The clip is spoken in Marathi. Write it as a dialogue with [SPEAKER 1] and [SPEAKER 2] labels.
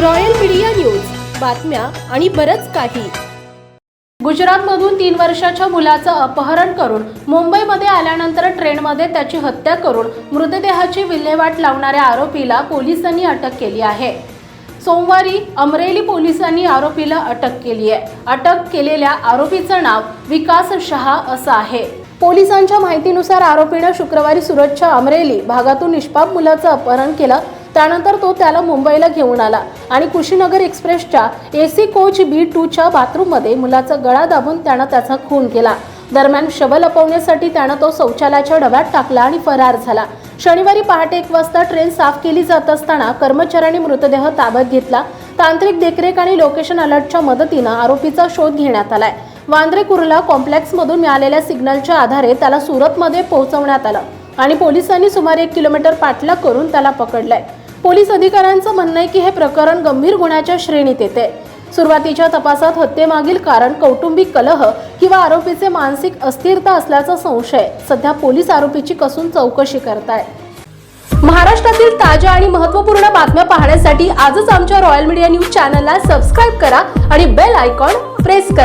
[SPEAKER 1] Royal media news. बातम्या आणि बरंच काही. गुजरातमधून तीन वर्षाच्या मुलाचं अपहरण करून मुंबईमध्ये आल्यानंतर ट्रेनमध्ये त्याची हत्या करून मृतदेहाची विल्हेवाट लावणाऱ्या आरोपीला पोलिसांनी अटक केली आहे. सोमवारी अमरेली पोलिसांनी आरोपीला अटक केली आहे. अटक केलेल्या आरोपीचं नाव विकास शहा असं आहे. पोलिसांच्या माहितीनुसार आरोपीनं शुक्रवारी सुरतच्या अमरेली भागातून निष्पाप मुलाचं अपहरण केलं त्यानंतर तो त्याला मुंबईला घेऊन आला आणि कुशीनगर एक्सप्रेसच्या एसी कोच बी टूच्या बाथरूममध्ये मुलाचा गळा दाबून त्यानं त्याचा खून केला. दरम्यान शव लपवण्यासाठी त्यानं तो शौचालयाच्या डब्यात टाकला आणि फरार झाला. शनिवारी पहाटे एक वाजता ट्रेन साफ केली जात असताना कर्मचाऱ्यांनी मृतदेह ताब्यात घेतला. तांत्रिक देखरेख आणि लोकेशन अलर्टच्या मदतीनं आरोपीचा शोध घेण्यात आलाय. वांद्रे कुर्ला कॉम्प्लेक्समधून मिळालेल्या सिग्नलच्या आधारे त्याला सुरतमध्ये पोहोचवण्यात आलं आणि पोलिसांनी सुमारे एक किलोमीटर पाठलाग करून त्याला पकडलाय. पोलीस अधिकाऱ्यांचं म्हणणं आहे की हे प्रकरण गंभीर गुन्ह्याच्या श्रेणीत येते. सुरुवातीच्या तपासात हत्येमागील कारण कौटुंबिक कलह किंवा आरोपीचे मानसिक अस्थिरता असल्याचा संशय सध्या पोलीस आरोपीची कसून चौकशी करतायत महाराष्ट्रातील ताज्या आणि महत्त्वपूर्ण बातम्या पाहण्यासाठी आजच आमच्या रॉयल मीडिया न्यूज चॅनलला सबस्क्राईब करा आणि बेल आयकॉन प्रेस करा.